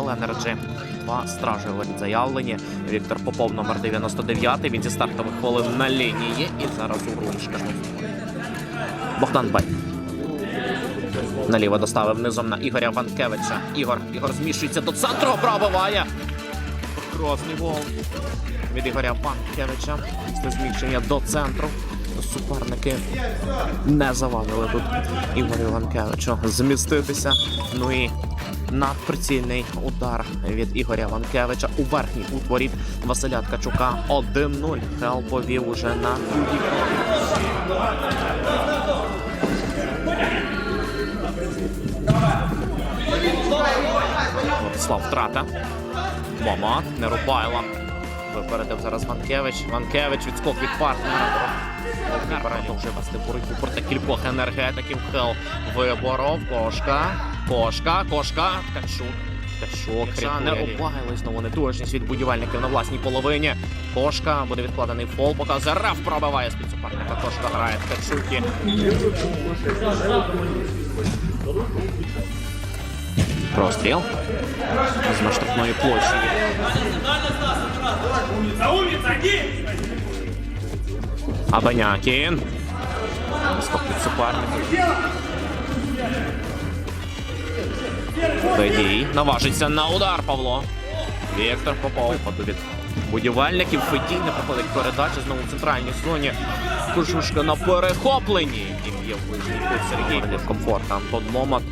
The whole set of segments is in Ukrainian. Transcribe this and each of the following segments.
Енерджі. Два стражі заявлені. Віктор Попов, номер 99. Він зі стартових хвилин на лінії. І зараз у ручках. Богдан Бай. Наліво доставив низом на Ігоря Ванкевича. Ігор. Ігор зміщується до центру. Пробиває. Грозний гол від Ігоря Ванкевича. Після зміщення до центру. Суперники не завадили тут Ігорю Ванкевичу зміститися. Ну і надприцільний удар від Ігоря Ванкевича у верхній утворі Василя Ткачука 1-0. Хел повів уже на другій Владислав втрата. Момат, Нерубайло. Випередив зараз Ванкевич. Ванкевич відскок від партнера. Продовжує вести боротьбу проти кількох енергетиків. Хел виборов. Кошка. Кошка. Кошка. Ткачук. Ткачук. Нерубайло. Знову недужність від будівельників на власній половині. Кошка. Буде відкладений фол. Показує. Раф пробиває з-під суперника. Кошка грає Ткачуки. Простріл. З наштрафної площі. Абанякін. Від суперника. Федій. Наважиться на удар Павло. Віктор. Поду від будівельників. Федій не проходить передача знову в центральній зоні. Кушушка на перехопленні. І є ближній кут Сергій. Комфорт. Антон Момат.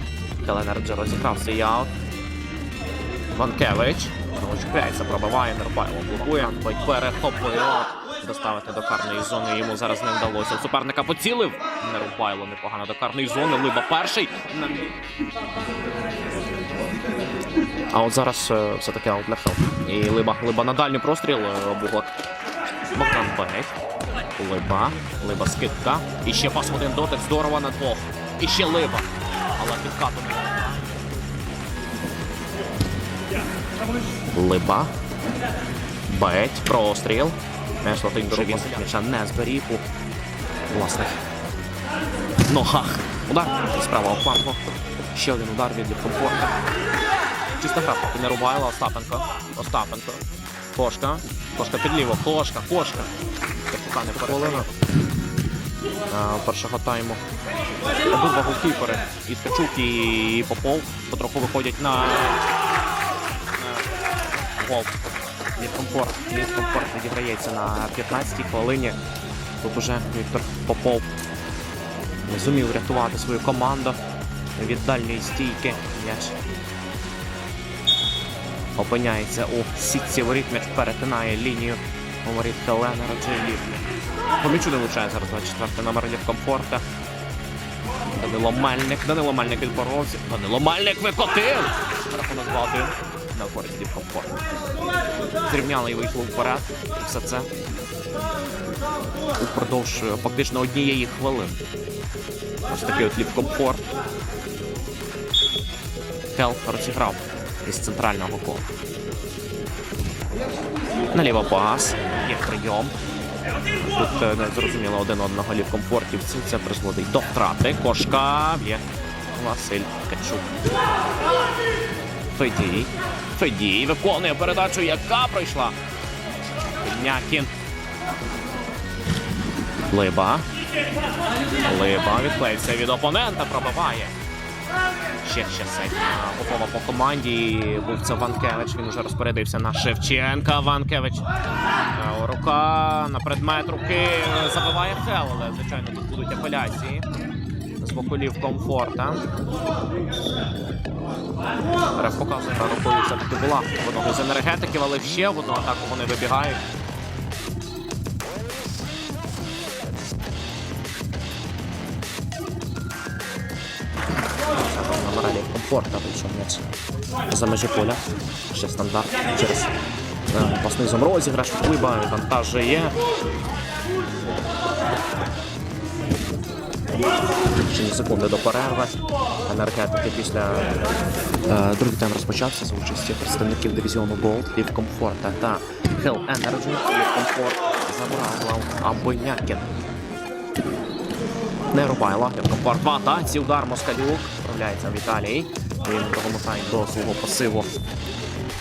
Теленерджа розіграв свій. Ванкевич. Знову чіпляється, пробиває, Нербайло блокує. Антон перехопує. Доставити до карної зони йому зараз не вдалося. Суперника поцілив. Нерубайло непогано до карної зони. Либа перший. А от зараз е, все-таки аут для Хел. І Либа, Либа на дальній простріл. е, Буглак. Богдан Бейт. Либа. Либа скидка. І ще пас один дотик. Здорово на двох. І ще Либа. Але підкату не. Либа. Беть. Простріл. Меш летить до м'яча не зберіг у власних ногах. Удар з правого. Ще один удар від комфорта. Чиста гра поки не рубайла. Остапенко. Остапенко. Кошка. Кошка під ліво. Кошка. Кошка. Капітан не хвилина. Першого тайму. Обидва голкіпери. І Ткачук, і Попов потроху виходять на гол. Від комфорт. Відіграється на 15-й хвилині. Тут уже Віктор Попов не зумів врятувати свою команду від дальньої стійки. М'яч опиняється у сітці воріт. М'яч перетинає лінію воріт Хелена Раджелів. По м'ячу не влучає зараз 24 номер від комфорта. Данило Мельник. Данило Мельник відборовся. Данило Мельник викотив! Рахунок 2-1 на користь від. Зрівняли і вийшло вперед. І все це упродовж е, фактично однієї хвилини. Ось такий от ліп комфорт. Хел розіграв із центрального кола. Наліво пас. Є прийом. Тут е, не зрозуміло один одного лів комфортівців. Це призводить до втрати. Кошка є Василь Качук. Федій. Федій виконує передачу, яка пройшла. Някін. Либа. Либа відклеїться від опонента, пробиває. Ще ще сейф Попова по команді. Був це Ванкевич. Він вже розпорядився на Шевченка. Ванкевич. Е, Рука на предмет руки забиває Хел, але звичайно тут будуть апеляції. З боколів комфорта. Реф показує, рукою все-таки була в одного з енергетиків, але ще в одну атаку вони вибігають. Моралі вийшов м'яч за межі поля. Ще стандарт через е, паснизом розіграш. Вплиба, вантажує. Ще секунди до перерви. Енергетики після е, другий тайм розпочався за участі представників дивізіону Gold від комфорта та Hell Energy від комфорт забрав Абонякін. Не рубайло, від комфорт в атаці, удар Москалюк. Справляється Віталій. Він в до свого пасиву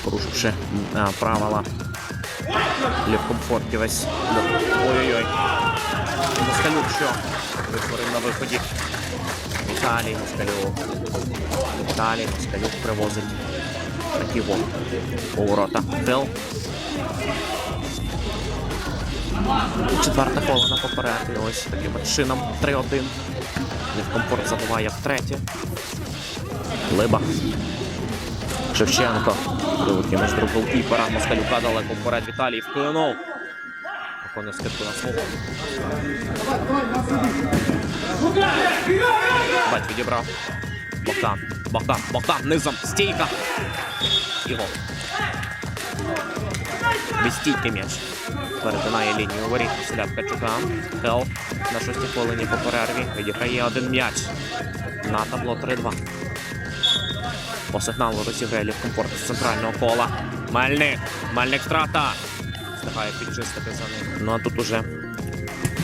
порушивши е, правила Лівкомфортівець. Ой-ой-ой. Москалюк що витворив на виході. Віталій Москалюк. Віталій Москалюк привозить такі во поворота. Фил. Четверта колона попереду. Ось таким от шином 3-1. Лівкомфорт забуває втретє. Либа. Шевченко. Між друг голкіпера. Москалюка далеко вперед. Віталій вкинув. Виконує скидку на смугу. Бать відібрав. Богдан. Богдан. Богдан. Низом. Стійка. І гол. Без стійки м'яч. Перетинає лінію воріт Василя Ткачука. Хел на шостій хвилині по перерві. Відіграє один м'яч. На табло 3-2. По сигналу розіграє комфорт з центрального кола. Мельник. Мельник втрата. Встигає підчистити за ним. Ну а тут уже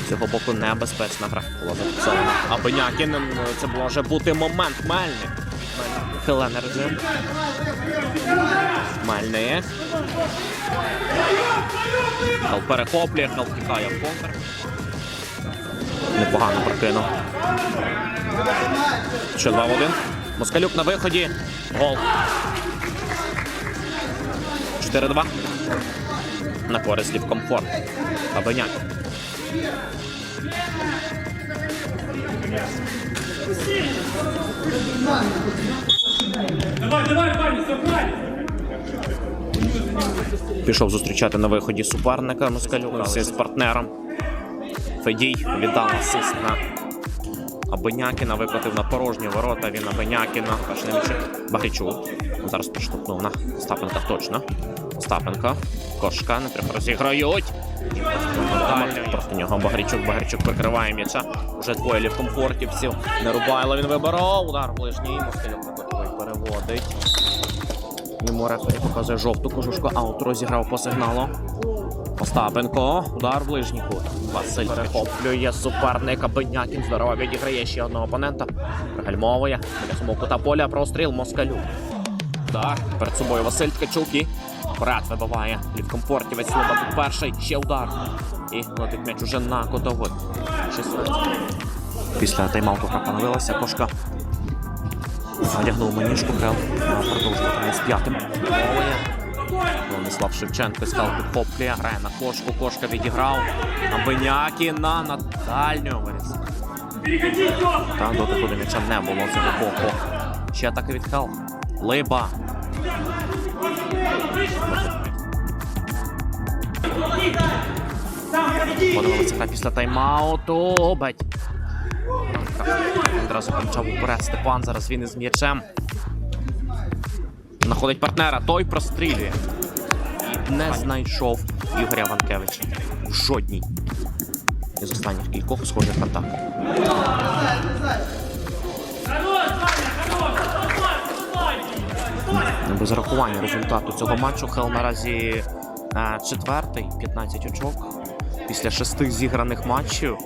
з цього боку небезпечна гра була зафіксована. А Бенякін, це може бути момент. Мельник. Хеленер режим. Мельник. Хел перехоплює, Хел втікає в контр. Непогано прокинув. Ще 2-1. Москалюк на виході. Гол. 4-2. На користь комфорт. Абеняк. Давай, давай, парни, собрали! Пішов зустрічати на виході суперника Москалюка всі з партнером. Федій віддав асист на Абенякіна, викотив на порожні ворота. Він Абенякіна. Аж не міче. Багрічук. Зараз приштовхнув на Остапенка точно. Остапенко. Кошка, не трохи розіграють. Проти нього Багрічук. Багрічук прикриває м'яча. Уже двоє лівкомфортівців. Нерубайло він вибирав. Удар ближній. На боковий переводить. Йому рефері показує жовту кожушку. Аут розіграв по сигналу. Остапенко. Удар в ближній кут. Василь перехоплює суперника Бенякін. Здорово відіграє ще одного опонента. Пригальмовує. Біля самого кута поля простріл Москалюк. Удар. Перед собою Василь Ткачук і вперед вибиває. Лівкомфортівець Лоба тут перший. Ще удар. І летить м'яч уже на котовик. 16. Після тайм-ауту поновилася. Кошка Надягнув маніжку Хел. Продовжує з п'ятим. Владислав Шевченко став підхоплює, грає на кошку, кошка відіграв. На Бенякіна на дальню виріс. Переходи, Лёха! Та дотику до м'яча не було з цього боку. Ще атака від Хел. Либа. Подивилися гра після тайм-ауту. Бать. Одразу помчав уперед Степан. Зараз він із м'ячем. Знаходить партнера, той прострілює. Не знайшов Ігоря Ванкевича. В жодній. Із останніх кількох схожих атак. Без рахування результату цього матчу Хел наразі е, четвертий, 15 очок. Після шести зіграних матчів